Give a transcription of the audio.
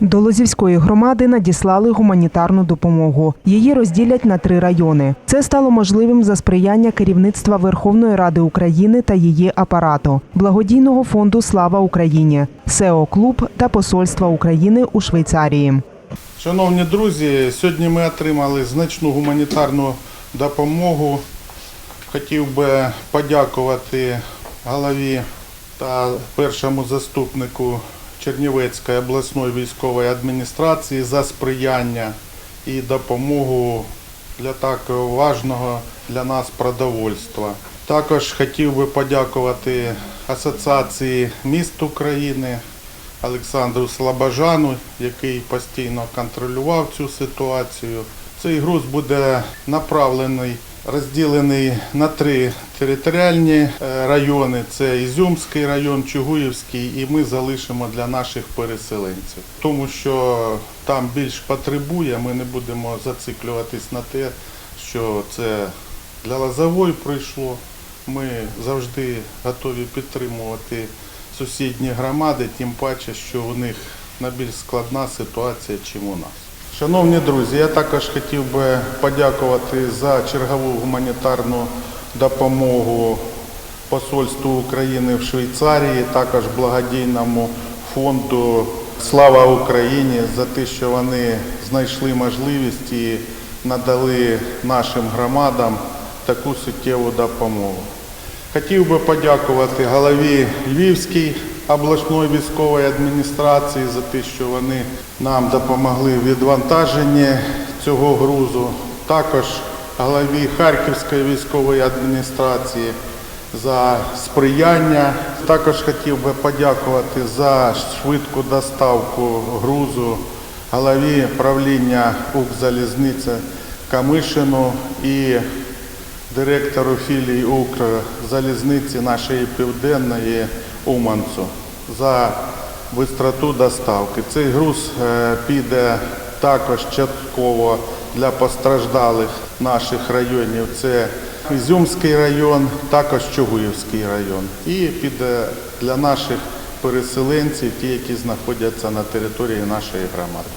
До Лозівської громади надіслали гуманітарну допомогу. Її розділять на три райони. Це стало можливим за сприяння керівництва Верховної Ради України та її апарату, благодійного фонду Слава Україні, СЕО Клуб та Посольства України у Швейцарії. Шановні друзі, сьогодні ми отримали значну гуманітарну допомогу. Хотів би подякувати голові та першому заступнику Чернівецької обласної військової адміністрації за сприяння і допомогу для такого важного для нас продовольства. Також хотів би подякувати Асоціації міст України, Олександру Слобожану, який постійно контролював цю ситуацію. Цей груз буде направлений, розділений на три територіальні е, райони: це Ізюмський район, Чугуївський, і ми залишимо для наших переселенців. Тому що там більш потребує, ми не будемо зациклюватись на те, що це для Лозової прийшло. Ми завжди готові підтримувати сусідні громади, тим паче, що у них найбільш складна ситуація, чим у нас. Шановні друзі, я також хотів би подякувати за чергову гуманітарну допомогу Посольству України в Швейцарії, також благодійному фонду Слава Україні за те, що вони знайшли можливість і надали нашим громадам таку суттєву допомогу. Хотів би подякувати голові Львівської обласної військової адміністрації за те, що вони нам допомогли в відвантаженні цього грузу. Також голові Харківської військової адміністрації за сприяння. Також хотів би подякувати за швидку доставку грузу голові правління Укрзалізниці Камишину і директору філії Укрзалізниці нашої південної Уманцу за бистроту доставки. Цей груз е, піде також частково для постраждалих наших районів. Це Ізюмський район, також Чугуївський район. І піде для наших переселенців, ті, які знаходяться на території нашої громади.